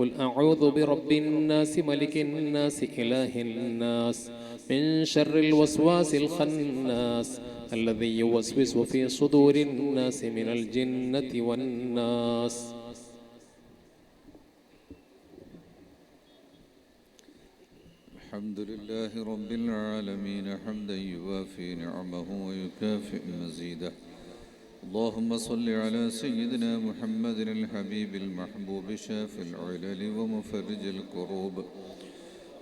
قل أعوذ برب الناس ملك الناس إله الناس من شر الوسواس الخناس الذي يوسوس في صدور الناس من الجنة والناس الحمد لله رب العالمين حمدا يوافي نعمه ويكافئ مزيده اللهم صل على سيدنا محمد الحبيب المحبوب شافي العلل ومفرج الكروب.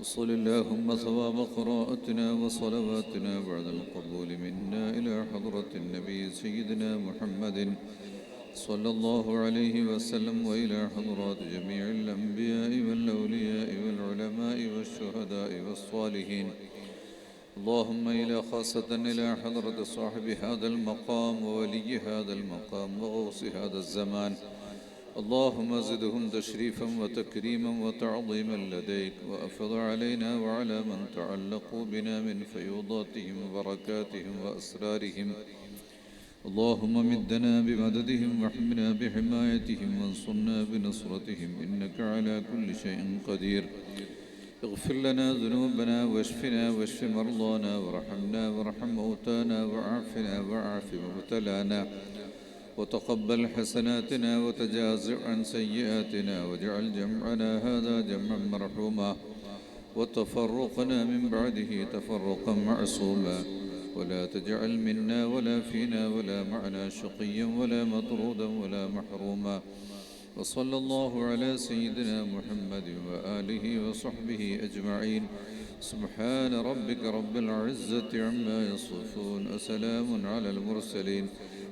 وصل اللهم ثواب قراءتنا وصلواتنا بعد القبول منا إلى حضرة النبي سيدنا محمد صلى الله عليه وسلم وإلى حضرات جميع الأنبياء والأولياء والعلماء والشهداء والصالحين. اللهم إلى خاصة إلى حضرة صاحب هذا المقام وولي هذا المقام وغوص هذا الزمان. اللهم زدهم تشريفا وتكريما وتعظيما لديك وأفض علينا وعلى من تعلقوا بنا من فيوضاتهم وبركاتهم وأسرارهم. اللهم مدنا بمددهم واحمنا بحمايتهم وانصرنا بنصرتهم إنك على كل شيء قدير. اغفر لنا ذنوبنا واشفنا واشف مرضانا وارحمنا وارحم موتانا وعافنا وعاف مبتلانا وتقبل حسناتنا وتجاوز عن سيئاتنا واجعل جمعنا هذا جمعا مرحوما وتفرقنا من بعده تفرقا معصوما ولا تجعل منا ولا فينا ولا معنا شقيا ولا مطرودا ولا محروما وصلى الله على سيدنا محمد وآله وصحبه أجمعين سبحان ربك رب العزة عما يصفون وسلام على المرسلين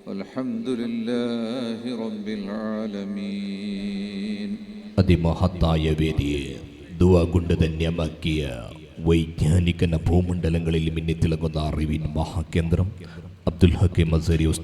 والحمد لله رب العالمين അതിമഹത്തായ വേദിയെ ദുവ കൊണ്ട് ധന്യമാക്കിയ വൈജ്ഞാനികന ഭൂമണ്ഡലങ്ങളിൽ മിന്നിത്തിളങ്ങുന്ന അറിവിൻ മഹാകേന്ദ്രം അബ്ദുൽ ഹക്കീം അസരി ഉസ്താദ്